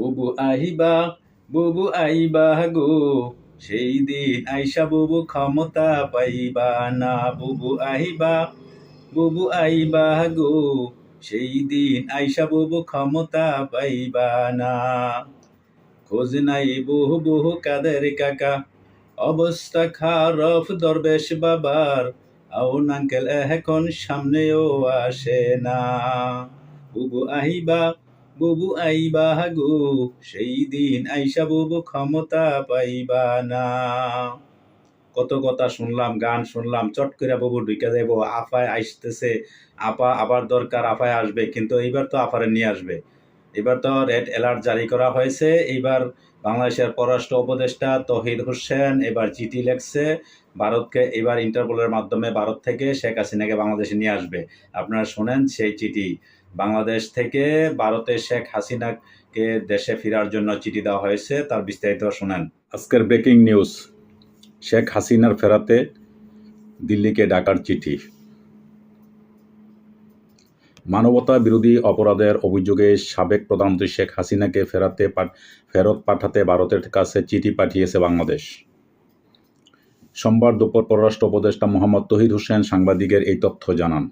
বুবু আহিবা, বুবু আইবা গো। সেই দিন আইসা বুবু ক্ষমতা পাইবা না, বুবু আহিবা, বুবু আইবা গো। সেই দিন আইসা বুবু ক্ষমতা পাইবা না। খোঁজ নাই বহু বহু কাদের কাকা, অবস্থা খারাপ দরবেশ বাবার। আউন আঙ্কেল এখন সামনেও আসে না। বুবু আহিবা বুবু আইবা গো সেই দিন আইসা বুবু ক্ষমতা পাইবা না। কত কথা শুনলাম, গান শুনলাম, চট করে বুবু ঢুকে যাইব, আফায় আইসতেছে আপা আবার দরকার, আফায় আসবে, কিন্তু এইবার তো আফারে নিয়ে আসবে। এবার তো রেড অ্যালার্ট জারি করা হয়েছে। এইবার বাংলাদেশের পররাষ্ট্র উপদেষ্টা তহিদ হোসেন এবার চিঠি লেখছে, ভারতকে এবার ইন্টারপোলের মাধ্যমে ভারত থেকে শেখ হাসিনাকে বাংলাদেশে নিয়ে আসবে। আপনারা শোনেন সেই চিঠি। বাংলাদেশ থেকে ভারতে শেখ হাসিনাকে দেশে ফেরার জন্য চিঠি দেওয়া হয়েছে, তার বিস্তারিত শোনেন। আজকের ব্রেকিং নিউজ, শেখ হাসিনার ফেরাতে দিল্লিকে ডাকার চিঠি। মানবতা বিরোধী অপরাধের অভিযোগে সাবেক প্রধানমন্ত্রী শেখ হাসিনাকে ফেরাতে ফেরত পাঠাতে ভারতের কাছে চিঠি পাঠিয়েছে বাংলাদেশ। সোমবার দুপুর পররাষ্ট্র উপদেষ্টা মোহাম্মদ তহিদ হোসেন সাংবাদিকের এই তথ্য জানান।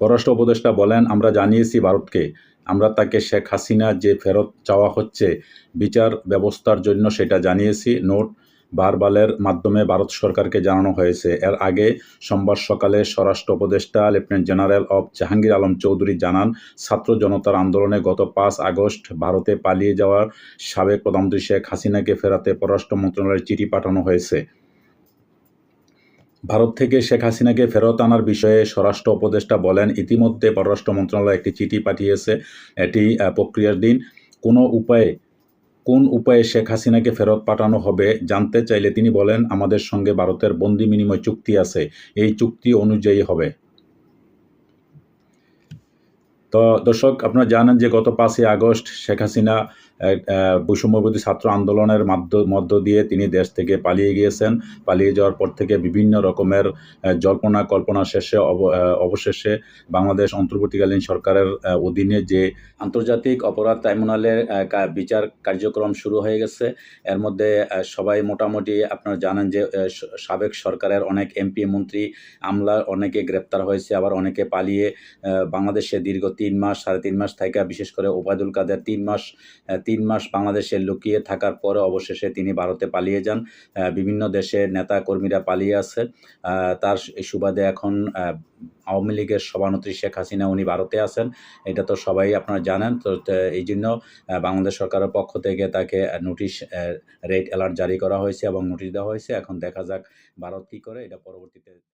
পররাষ্ট্র উপদেষ্টা বলেন, আমরা জানিয়েছি ভারতকে, আমরা তাকে শেখ হাসিনা যে ফেরত চাওয়া হচ্ছে, বিচার ব্যবস্থার জন্য সেটা জানিয়েছি, নোট বারবালের মাধ্যমে ভারত সরকারকে জানানো হয়েছে। এর আগে সোমবার সকালে স্বরাষ্ট্র উপদেষ্টা লেফটেন্যান্ট জেনারেল অব জাহাঙ্গীর আলম চৌধুরী জানান, ছাত্র জনতার আন্দোলনে গত পাঁচ আগস্ট ভারতে পালিয়ে যাওয়ার সাবেক প্রধানমন্ত্রী শেখ হাসিনাকে ফেরাতে পররাষ্ট্র মন্ত্রণালয়ের চিঠি পাঠানো হয়েছে। ভারত থেকে শেখ হাসিনাকে ফেরত আনার বিষয়ে স্বরাষ্ট্র উপদেষ্টা বলেন, ইতিমধ্যে পররাষ্ট্র মন্ত্রণালয় একটি চিঠি পাঠিয়েছে। এটি প্রক্রিয়ার দিন। কোনো উপায়ে কোন উপায়ে শেখ হাসিনাকে ফেরত পাঠানো হবে জানতে চাইলে তিনি বলেন, আমাদের সঙ্গে ভারতের বন্দি বিনিময় চুক্তি আছে, এই চুক্তি অনুযায়ী হবে। তো দর্শক, আপনারা জানেন যে গত পাঁচই আগস্ট শেখ হাসিনা বৈষম্যবিরোধী ছাত্র আন্দোলনের মধ্য দিয়ে তিনি দেশ থেকে পালিয়ে গিয়েছেন। পালিয়ে যাওয়ার পর থেকে বিভিন্ন রকমের জল্পনা কল্পনা শেষে অবশেষে বাংলাদেশ অন্তর্বর্তীকালীন সরকারের অধীনে যে আন্তর্জাতিক অপরাধ ট্রাইব্যুনালের বিচার কার্যক্রম শুরু হয়ে গেছে। এর মধ্যে সবাই মোটামুটি আপনারা জানেন যে সাবেক সরকারের অনেক এমপি, মন্ত্রী আমলা অনেকে গ্রেপ্তার হয়েছে, আবার অনেকে পালিয়ে বাংলাদেশে দীর্ঘ তিন মাস, সাড়ে তিন মাস থেকে বিশেষ করে ওবায়দুল কাদের তিন মাস তিন মাস বাংলাদেশে লুকিয়ে থাকার পরে অবশেষে তিনি ভারতে পালিয়ে যান। বিভিন্ন দেশে নেতা কর্মীরা পালিয়ে আছে তার সুবাদে এখন আওয়ামী লীগের সভানেত্রী শেখ হাসিনা উনি ভারতে আছেন। এটা তো সবাই আপনারা জানেন। তো এই জন্য বাংলাদেশ সরকারের পক্ষ থেকে তাকে নোটিশ রেড অ্যালার্ট জারি করা হয়েছে এবং নোটিশ দেওয়া হয়েছে। এখন দেখা যাক ভারত কী করে, এটা পরবর্তীতে